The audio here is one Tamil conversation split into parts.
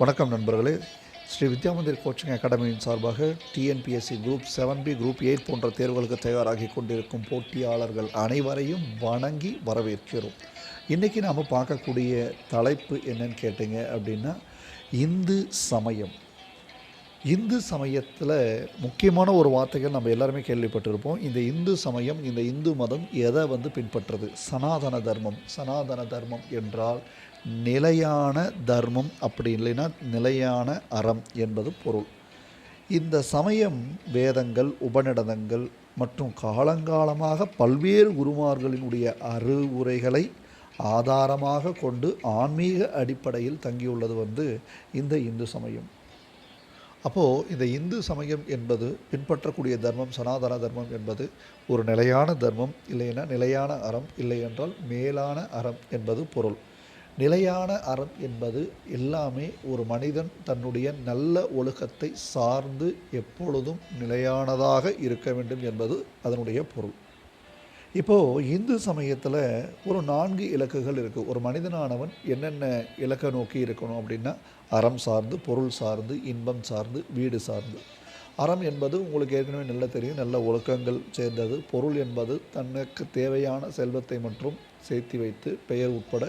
வணக்கம் நண்பர்களே. ஸ்ரீ வித்யா மந்திர் கோச்சிங் அகாடமியின் சார்பாக TNPSC group seven B group eight போன்ற தேர்வுகளுக்கு தயாராகி கொண்டிருக்கும் போட்டியாளர்கள் அனைவரையும் வணங்கி வரவேற்கிறோம். இன்றைக்கி நாம் பார்க்கக்கூடிய தலைப்பு என்னன்னு கேட்டிங்க அப்படின்னா இந்து சமயம். இந்து சமயத்தில் முக்கியமான ஒரு வார்த்தைகள் நம்ம எல்லாருமே கேள்விப்பட்டிருப்போம். இந்த இந்து சமயம் இந்த இந்து மதம் எதை வந்து பின்பற்றுறது சனாதன தர்மம் சனாதன தர்மம் என்றால் நிலையான தர்மம் அப்படி இல்லைன்னா நிலையான அறம் என்பது பொருள். இந்த சமயம் வேதங்கள் உபநிடதங்கள் மற்றும் காலங்காலமாக பல்வேறு குருமார்களினுடைய அறிவுரைகளை ஆதாரமாக கொண்டு ஆன்மீக அடிப்படையில் தங்கியுள்ளது வந்து இந்த இந்து சமயம். அப்போது இந்த இந்து சமயம் என்பது பின்பற்றக்கூடிய தர்மம் சனாதன தர்மம் என்பது ஒரு நிலையான தர்மம் இல்லைன்னா நிலையான அறம் இல்லை என்றால் மேலான அறம் என்பது பொருள். நிலையான அறம் என்பது எல்லாமே ஒரு மனிதன் தன்னுடைய நல்ல ஒழுக்கத்தை சார்ந்து எப்பொழுதும் நிலையானதாக இருக்க வேண்டும் என்பது அதனுடைய பொருள். இப்போது இந்து சமயத்தில் ஒரு நான்கு இலக்குகள் இருக்குது ஒரு மனிதனானவன் என்னென்ன இலக்கை நோக்கி இருக்கணும் அப்படின்னா அறம் சார்ந்து பொருள் சார்ந்து இன்பம் சார்ந்து வீடு சார்ந்து. அறம் என்பது உங்களுக்கு ஏற்கனவே நல்ல தெரியும் நல்ல ஒழுக்கங்கள் சேர்ந்தது. பொருள் என்பது தனக்கு தேவையான செல்வத்தை மற்றும் சேர்த்து வைத்து பெயர் உட்பட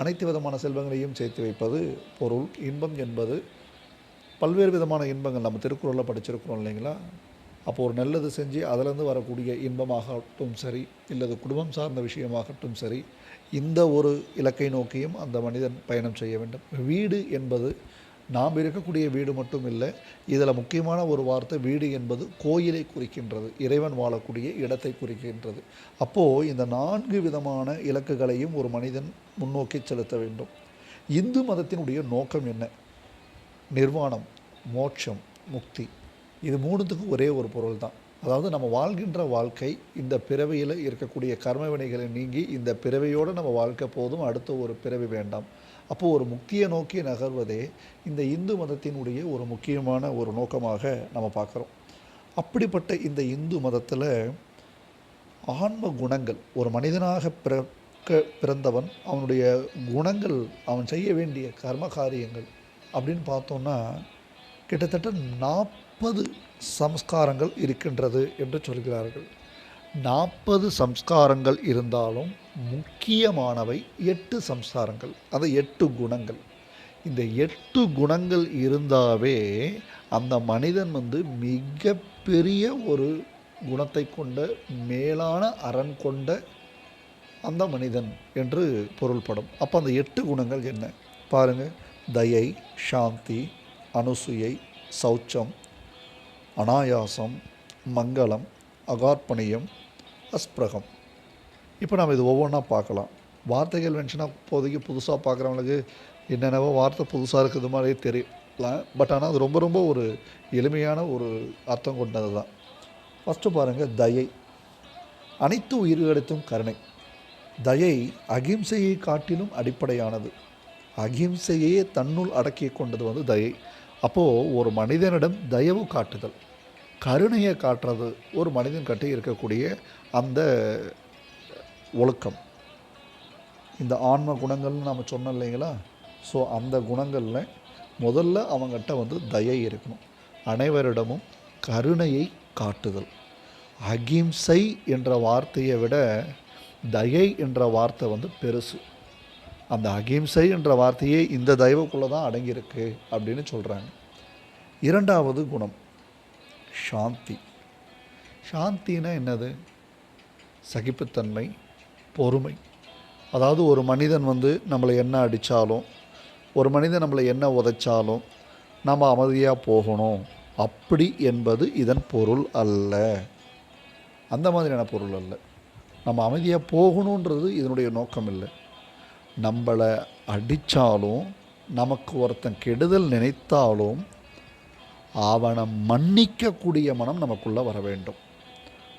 அனைத்து விதமான செல்வங்களையும் சேர்த்து வைப்பது பொருள். இன்பம் என்பது பல்வேறு விதமான இன்பங்கள். நம்ம திருக்குறளில் படிச்சிருக்கிறோம் இல்லைங்களா? அப்போ ஒரு நல்லது செஞ்சு அதிலேருந்து வரக்கூடிய இன்பமாகட்டும் சரி இல்லது குடும்பம் சார்ந்த விஷயமாகட்டும் சரி இந்த ஒரு இலக்கை நோக்கியும் அந்த மனிதன் பயணம் செய்ய வேண்டும். வீடு என்பது நாம் இருக்கக்கூடிய வீடு மட்டும் இல்லை இதில் முக்கியமான ஒரு வார்த்தை வீடு என்பது கோயிலை குறிக்கின்றது இறைவன் வாழக்கூடிய இடத்தை குறிக்கின்றது. அப்போது இந்த நான்கு விதமான இலக்குகளையும் ஒரு மனிதன் முன்னோக்கி செலுத்த வேண்டும். இந்து மதத்தினுடைய நோக்கம் என்ன? நிர்வாணம் மோட்சம் முக்தி. இது மூணுத்துக்கும் ஒரே ஒரு பொருள் தான் அதாவது நம்ம வாழ்கின்ற வாழ்க்கை இந்த பிறவியில் இருக்கக்கூடிய கர்ம வினைகளை நீங்கி இந்த பிறவியோடு நம்ம வாழ்க்கை போதும் அடுத்த ஒரு பிறவி வேண்டாம். அப்போது ஒரு முக்கிய நோக்கி நகர்வதே இந்த இந்து மதத்தினுடைய ஒரு முக்கியமான ஒரு நோக்கமாக நம்ம பார்க்குறோம். அப்படிப்பட்ட இந்த இந்து மதத்தில் ஆன்ம குணங்கள் ஒரு மனிதனாக பிறக்க பிறந்தவன் அவனுடைய குணங்கள் அவன் செய்ய வேண்டிய கர்ம காரியங்கள் அப்படின்னு பார்த்தோன்னா கிட்டத்தட்ட நாற்பது சம்ஸ்காரங்கள் இருக்கின்றது என்று சொல்கிறார்கள். நாற்பது சம்ஸ்காரங்கள் இருந்தாலும் முக்கியமானவை எட்டு சம்ஸ்காரங்கள். அது எட்டு குணங்கள். இந்த எட்டு குணங்கள் இருந்தாவே அந்த மனிதன் வந்து மிகப்பெரிய ஒரு குணத்தை கொண்ட மேலான அரண் கொண்ட அந்த மனிதன் என்று பொருள்படும். அப்போ அந்த எட்டு குணங்கள் என்ன? பாருங்கள் தயை சாந்தி அனுசுயை சௌச்சம் அனாயாசம் மங்களம் அகார்ப்பணியம் அஸ்பிரகம். இப்போ நம்ம இது ஒவ்வொன்றா பார்க்கலாம். வார்த்தைகள் வந்துச்சுன்னா இப்போதைக்கு புதுசாக பார்க்குறவங்களுக்கு என்னென்னவோ வார்த்தை புதுசாக இருக்குது மாதிரியே தெரியலாம். பட் ஆனால் அது ரொம்ப ரொம்ப ஒரு எளிமையான ஒரு அர்த்தம் கொண்டது தான். ஃபஸ்ட்டு பாருங்கள் தயை. அனைத்து உயிர்களுக்கும் கருணை. தயை அகிம்சையை காட்டிலும் அடிப்படையானது. அகிம்சையே தன்னுள் அடக்கி கொண்டது வந்து தயை. அப்போது ஒரு மனிதனிடம் தயவு காட்டுதல். கருணையை காட்டுறது ஒரு மனிதன் கட்டி இருக்கக்கூடிய அந்த ஒழுக்கம். இந்த ஆன்ம குணங்கள்னு நம்ம சொன்னோம் இல்லைங்களா? ஸோ அந்த குணங்களில் முதல்ல அவங்ககிட்ட வந்து தயை இருக்கணும். அனைவரிடமும் கருணையை காட்டுதல். அகிம்சை என்ற வார்த்தையை விட தயை என்ற வார்த்தை வந்து பெருசு. அந்த அகிம்சை என்ற வார்த்தையே இந்த தயவுக்குள்ளே தான் அடங்கியிருக்கு அப்படின்னு சொல்கிறாங்க இரண்டாவது குணம் சாந்தி. சாந்தினா என்னது? சகிப்புத்தன்மை பொறுமை. அதாவது ஒரு மனிதன் வந்து நம்மளை என்ன அடித்தாலும் ஒரு மனிதன் நம்மளை என்ன உதைச்சாலும் நம்ம அமைதியாக போகணும். அப்படி என்பது இதன் பொருள் அல்ல. அந்த மாதிரியான பொருள் அல்ல. நம்ம அமைதியாக போகணுன்றது இதனுடைய நோக்கம் இல்லை. நம்மளை அடித்தாலும் நமக்கு ஒருத்தன் கெடுதல் நினைத்தாலும் அவனை மன்னிக்கக்கூடிய மனம் நமக்குள்ளே வர வேண்டும்.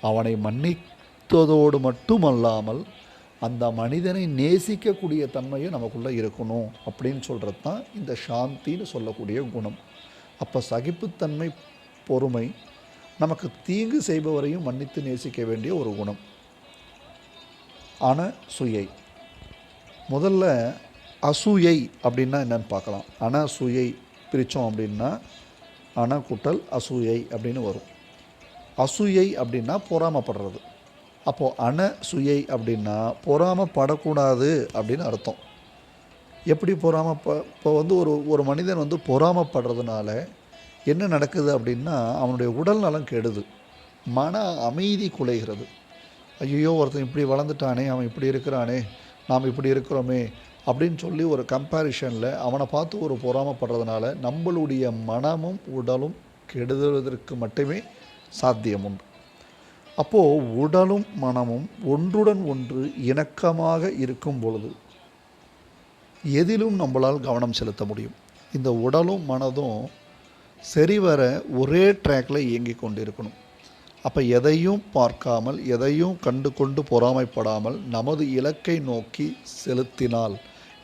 அவனை மன்னித்ததோடு மட்டுமல்லாமல் அந்த மனிதனை நேசிக்கக்கூடிய தன்மையும் நமக்குள்ளே இருக்கணும் அப்படின்னு சொல்கிறது தான் இந்த சாந்தின்னு சொல்லக்கூடிய குணம். அப்போ சகிப்புத்தன்மை பொறுமை நமக்கு தீங்கு செய்பவரையும் மன்னித்து நேசிக்க வேண்டிய ஒரு குணம். அன சுயை. முதல்ல அசூயை அப்படின்னா என்னன்னு பார்க்கலாம். அனசூயை பிரித்தோம் அப்படின்னா அன கூட்டல் அசூயை அப்படின்னு வரும். அசூயை அப்படின்னா பொறாமப்படுறது. அப்போது அனசூயை அப்படின்னா பொறாமப்படக்கூடாது அப்படின்னு அர்த்தம். எப்படி பொறாமப்ப இப்போ வந்து ஒரு ஒரு மனிதன் வந்து பொறாமப்படுறதுனால என்ன நடக்குது அப்படின்னா அவனுடைய உடல் நலம் கெடுது. மன அமைதி குலைகிறது. ஐயோ ஒருத்தன் இப்படி வளர்ந்துட்டானே அவன் இப்படி இருக்கிறானே நாம் இப்படி இருக்கிறோமே அப்படின்னு சொல்லி ஒரு கம்பேரிஷனில் அவனை பார்த்து ஒரு பொறாமப்படுறதுனால நம்மளுடைய மனமும் உடலும் கெடுதலுவதற்கு மட்டுமே சாத்தியம் உண்டு. அப்போது உடலும் மனமும் ஒன்றுடன் ஒன்று இணக்கமாக இருக்கும் பொழுது எதிலும் நம்மளால் கவனம் செலுத்த முடியும். இந்த உடலும் மனதும் சரிவர ஒரே ட்ராக்கில் இயங்கி கொண்டிருக்கணும். அப்போ எதையும் பார்க்காமல் எதையும் கண்டு கொண்டு பொறாமைப்படாமல் நமது இலக்கை நோக்கி செலுத்தினால்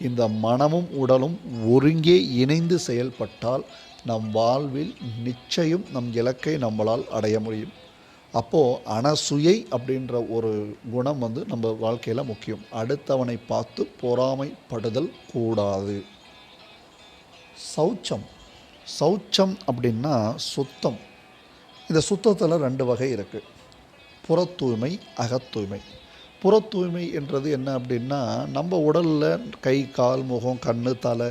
இந்த மனமும் உடலும் ஒருங்கே இணைந்து செயல்பட்டால் நம் வாழ்வில் நிச்சயம் நம் இலக்கை நம்மளால் அடைய முடியும். அப்போது அனசுயை அப்படின்ற ஒரு குணம் வந்து நம்ம வாழ்க்கையில் முக்கியம். அடுத்தவனை பார்த்து பொறாமைப்படுதல் கூடாது. சௌச்சம். சௌச்சம் அப்படின்னா சுத்தம். இந்த சுத்தத்தில் ரெண்டு வகை இருக்குது புற தூய்மை அகத்தூய்மை. புற தூய்மை என்றது என்ன அப்படின்னா நம்ம உடலில் கை கால் முகம் கண் தலை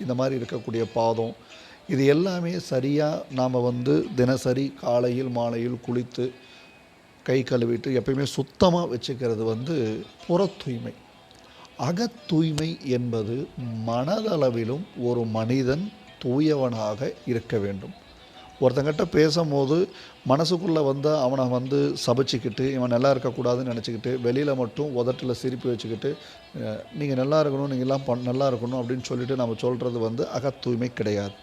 இந்த மாதிரி இருக்கக்கூடிய பாதம் இது எல்லாமே சரியாக நாம் வந்து தினசரி காலையில் மாலையில் குளித்து கை கழுவிட்டு எப்பயுமே சுத்தமாக வச்சுக்கிறது வந்து புற தூய்மை அகத்தூய்மை என்பது மனதளவிலும் ஒரு மனிதன் தூயவனாக இருக்க வேண்டும். ஒருத்தங்கிட்ட பேசும்போது மனசுக்குள்ளே வந்து அவனை வந்து சபிச்சுக்கிட்டு இவன் நல்லா இருக்கக்கூடாதுன்னு நினச்சிக்கிட்டு வெளியில் மட்டும் உதட்டில் சிரிப்பு வச்சுக்கிட்டு நீங்கள் நல்லா இருக்கணும் நீங்கள்லாம் பண் நல்லா இருக்கணும் அப்படின்னு சொல்லிட்டு நம்ம சொல்கிறது வந்து அகத்தூய்மை கிடையாது.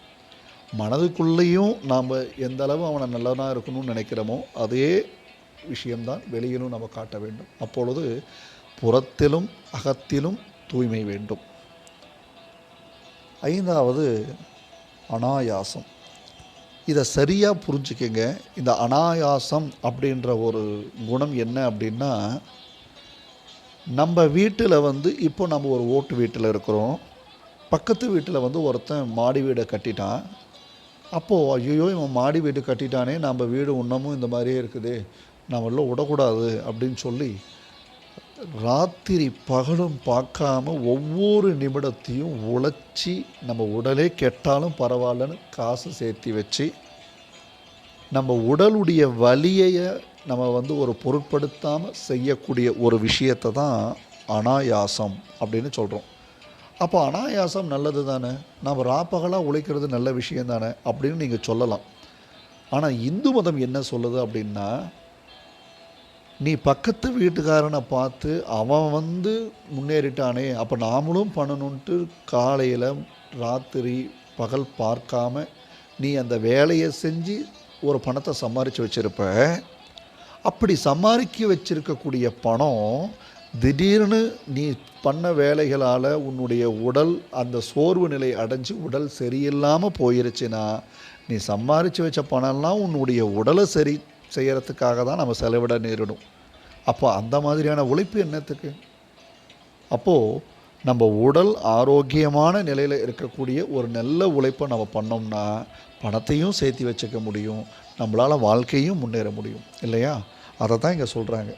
மனதுக்குள்ளேயும் நாம் எந்த அளவு அவனை நல்லவனாக இருக்கணும்னு நினைக்கிறோமோ அதே விஷயம்தான் வெளியிலும் நம்ம காட்ட வேண்டும். அப்பொழுது புறத்திலும் அகத்திலும் தூய்மை வேண்டும். ஐந்தாவது அனாயாசம். இதை சரியாக புரிஞ்சுக்கங்க. இந்த அனாயாசம் அப்படின்ற ஒரு குணம் என்ன அப்படின்னா நம்ம வீட்டில் வந்து இப்போ நம்ம ஒரு ஓட்டு வீட்டில் இருக்கிறோம். பக்கத்து வீட்டில் வந்து ஒருத்தன் மாடி வீடை கட்டிட்டான். அப்போது ஐயோ இவன் மாடி வீடு கட்டிட்டானே நம்ம வீடு இன்னமும் இந்த மாதிரியே இருக்குது. நம்மள விடக்கூடாது அப்படின்னு சொல்லி ராத்திரி பகலும் பார்க்காம ஒவ்வொரு நிமிடத்தையும் உழைச்சி நம்ம உடலே கெட்டாலும் பரவாயில்லன்னு காசு சேர்த்தி வச்சு நம்ம உடலுடைய வலியை நம்ம வந்து ஒரு பொருட்படுத்தாமல் செய்யக்கூடிய ஒரு விஷயத்தை தான் அனாயாசம் அப்படின்னு சொல்கிறோம் அப்போ அனாயாசம் நல்லது தானே? நம்ம ராப்பகலாக உழைக்கிறது நல்ல விஷயம் தானே? அப்படின்னு நீங்கள் சொல்லலாம். ஆனால் இந்து மதம் என்ன சொல்லுது அப்படின்னா நீ பக்கத்து வீட்டுக்காரனை பார்த்து அவன் வந்து முன்னேறிட்டானே அப்போ நாமளும் பண்ணணுன்ட்டு காலையில் ராத்திரி பகல் பார்க்காம நீ அந்த வேலையை செஞ்சு ஒரு பணத்தை சம்பாரித்து வச்சுருப்ப. அப்படி சம்பாதிக்க வச்சுருக்கக்கூடிய பணம் திடீர்னு நீ பண்ண வேலைகளால் உன்னுடைய உடல் அந்த சோர்வு நிலை அடைஞ்சு உடல் சரியில்லாமல் போயிருச்சுன்னா நீ சம்பாரித்து வச்ச பணம்லாம் உன்னுடைய உடலை சரி செய்கிறதுக்காக தான் நம்ம செலவிட நேரிடும். அப்போ அந்த மாதிரியான உழைப்பு என்னத்துக்கு? அப்போது நம்ம உடல் ஆரோக்கியமான நிலையில் இருக்கக்கூடிய ஒரு நல்ல உழைப்பை நம்ம பண்ணோம்னா பணத்தையும் சேர்த்து வச்சுக்க முடியும். நம்மளால் வாழ்க்கையும் முன்னேற முடியும். இல்லையா? அதை தான் இங்கே சொல்கிறாங்க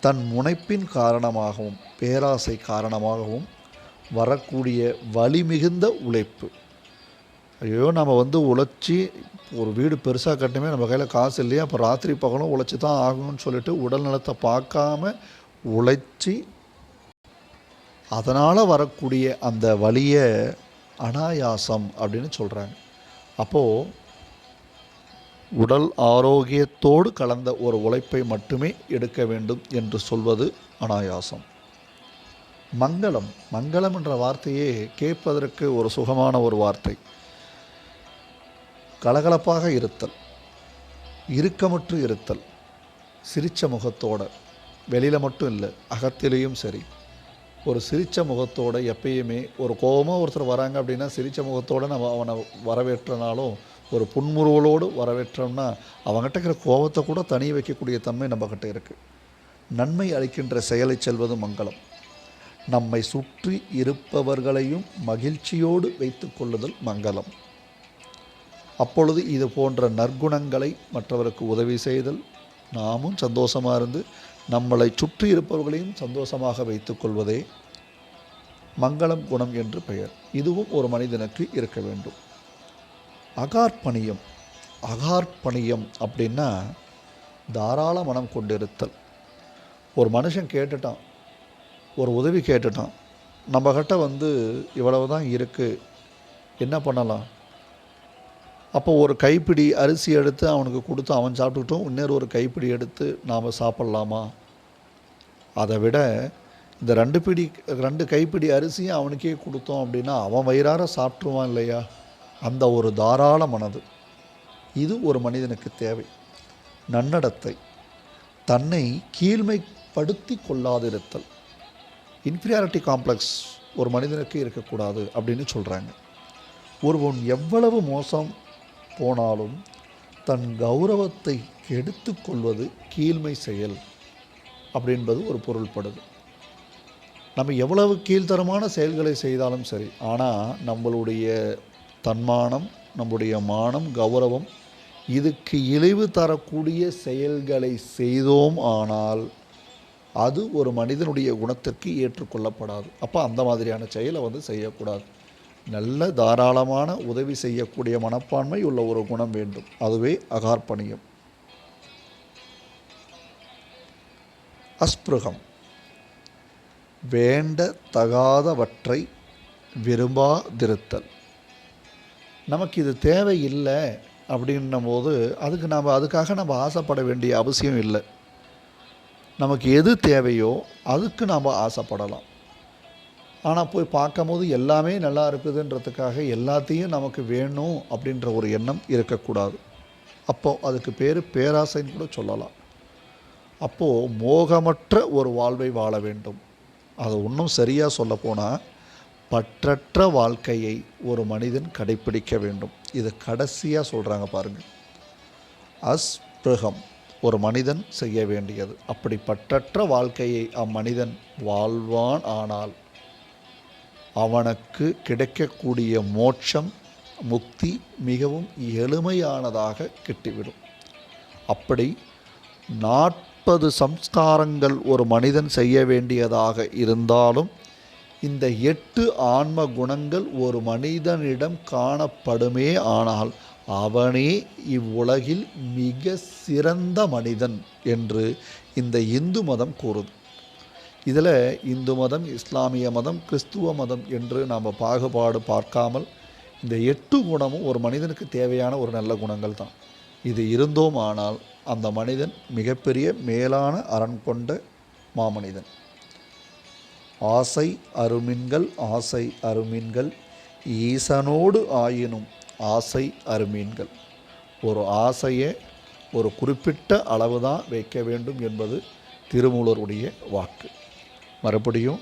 தன் முனைப்பின் காரணமாகவும் பேராசை காரணமாகவும் வரக்கூடிய வலிமிகுந்த உழைப்பு. ஐயோ நம்ம வந்து உழைச்சி ஒரு வீடு பெருசாக கட்டணுமே நம்ம கையில் காசு இல்லையா? அப்போ ராத்திரி பகலும் உழைச்சி தான் ஆகணும்னு சொல்லிட்டு உடல் நலத்தை பார்க்காம உழைச்சி அதனால் வரக்கூடிய அந்த வழியை அனாயாசம் அப்படின்னு சொல்கிறாங்க அப்போது உடல் ஆரோக்கியத்தோடு கலந்த ஒரு உழைப்பை மட்டுமே எடுக்க வேண்டும் என்று சொல்வது அனாயாசம். மங்களம் மங்களம் என்ற வார்த்தையே கேட்பதற்கு ஒரு சுகமான ஒரு வார்த்தை. கலகலப்பாக இருத்தல் இறுக்கமுற்று இருத்தல் சிரித்த முகத்தோட வெளியில் மட்டும் இல்லை அகத்திலேயும் சரி. ஒரு சிரிச்ச முகத்தோட எப்பயுமே ஒரு கோபமாக ஒருத்தர் வராங்க அப்படின்னா சிரிச்ச முகத்தோடு நம்ம அவனை வரவேற்றனாலும் ஒரு புன்முறுவலோடு வரவேற்றோம்னா அவங்ககிட்ட இருக்கிற கோபத்தை கூட தனி வைக்கக்கூடிய தன்மை நம்மக்கிட்ட இருக்குது நன்மை அளிக்கின்ற செயலை செல்வது மங்களம். நம்மை சுற்றி இருப்பவர்களையும் மகிழ்ச்சியோடு வைத்து கொள்ளுதல் மங்களம். அப்பொழுது இது போன்ற நற்குணங்களை மற்றவருக்கு உதவி செய்தல் நாமும் சந்தோஷமாக இருந்து நம்மளை சுற்றி இருப்பவர்களையும் சந்தோஷமாக வைத்துக்கொள்வதே மங்களம் குணம் என்று பெயர். இதுவும் ஒரு மனிதனுக்கு இருக்க வேண்டும். அகார்ப்பணியம் அகார்ப்பணியம் அப்படின்னா தாராள மனம் கொண்டிருத்தல். ஒரு மனுஷன் கேட்டுட்டான் ஒரு உதவி கேட்டுட்டான் நம்மக்கிட்ட வந்து இவ்வளவு தான் இருக்குது என்ன பண்ணலாம்? அப்போ ஒரு கைப்பிடி அரிசி எடுத்து அவனுக்கு கொடுத்து அவன் சாப்பிட்டுக்கிட்டும் இன்னொரு ஒரு கைப்பிடி எடுத்து நாம் சாப்பிட்லாமா? அதை விட இந்த ரெண்டு பிடி ரெண்டு கைப்பிடி அரிசியும் அவனுக்கே கொடுத்தோம் அப்படின்னா அவன் வயிறார சாப்பிட்ருவான் இல்லையா? அந்த ஒரு தாராள மனது. இது ஒரு மனிதனுக்கு தேவை. நன்னடத்தை. தன்னை கீழ்மைப்படுத்தி கொள்ளாதிருத்தல். இன்ஃபீரியாரிட்டி காம்ப்ளெக்ஸ் ஒரு மனிதனுக்கு இருக்கக்கூடாது அப்படின்னு சொல்கிறாங்க ஒருவன் எவ்வளவு மோசம் போனாலும் தன் கௌரவத்தை கெடுத்து கொள்வது கீழ்மை செயல் அப்படின்பது ஒரு பொருள்படுது. நம்ம எவ்வளவு கீழ்த்தரமான செயல்களை செய்தாலும் சரி ஆனால் நம்மளுடைய தன்மானம் நம்முடைய மானம் கௌரவம் இதுக்கு இழிவு தரக்கூடிய செயல்களை செய்தோம் ஆனால் அது ஒரு மனிதனுடைய குணத்திற்கு ஏற்றுக்கொள்ளப்படாது. அப்போ அந்த மாதிரியான செயலை வந்து செய்யக்கூடாது. நல்ல தாராளமான உதவி செய்யக்கூடிய மனப்பான்மை உள்ள ஒரு குணம் வேண்டும். அதுவே அகார்ப்பணியம். அஸ்பிருகம். வேண்ட தகாதவற்றை விரும்பாதிருத்தல். நமக்கு இது தேவையில்லை அப்படின்னும் போது அதுக்கு நம்ம அதுக்காக நம்ம ஆசைப்பட வேண்டிய அவசியம் இல்லை. நமக்கு எது தேவையோ அதுக்கு நாம் ஆசைப்படலாம். ஆனால் போய் பார்க்கும்போது எல்லாமே நல்லா இருக்குதுன்றதுக்காக எல்லாத்தையும் நமக்கு வேணும் அப்படின்ற ஒரு எண்ணம் இருக்கக்கூடாது. அப்போது அதுக்கு பேர் பேராசைன்னு கூட சொல்லலாம். அப்போது மோகமற்ற ஒரு வாழ்வை வாழ வேண்டும். அது இன்னும் சரியாக சொல்லப்போனால் பற்றற்ற வாழ்க்கையை ஒரு மனிதன் கடைப்பிடிக்க வேண்டும். இது கடைசியாக சொல்கிறாங்க பாருங்கள் அஸ்பிருகம் ஒரு மனிதன் செய்ய வேண்டியது. அப்படி பற்றற்ற வாழ்க்கையை அம்மனிதன் வாழ்வான் ஆனால் அவனுக்கு கிடைக்கக்கூடிய மோட்சம் முக்தி மிகவும் எளிமையானதாக கிட்டிவிடும். அப்படி நாற்பது சம்ஸ்காரங்கள் ஒரு மனிதன் செய்ய வேண்டியதாக இருந்தாலும் இந்த எட்டு ஆன்ம குணங்கள் ஒரு மனிதனிடம் காணப்படுமே ஆனால் அவனே இவ்வுலகில் மிக சிறந்த மனிதன் என்று இந்த இந்து மதம் கூறுது. இதில் இந்து மதம் இஸ்லாமிய மதம் கிறிஸ்துவ மதம் என்று நாம் பாகுபாடு பார்க்காமல் இந்த எட்டு குணமும் ஒரு மனிதனுக்கு தேவையான ஒரு நல்ல குணங்கள் தான். இது இருந்தோம் ஆனால் அந்த மனிதன் மிகப்பெரிய மேலான அரண் கொண்ட மாமனிதன். ஆசை அருமின்கள் ஆசை அருமீன்கள் ஈசனோடு ஆயினும் ஆசை அருமீன்கள். ஒரு ஆசையை ஒரு குறிப்பிட்ட அளவு தான் வைக்க வேண்டும் என்பது திருமூலருடைய வாக்கு. மறுபடியும்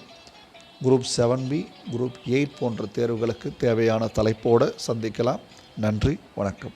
group seven B group eight போன்ற தேர்வுகளுக்கு தேவையான தலைப்போடு சந்திக்கலாம். நன்றி வணக்கம்.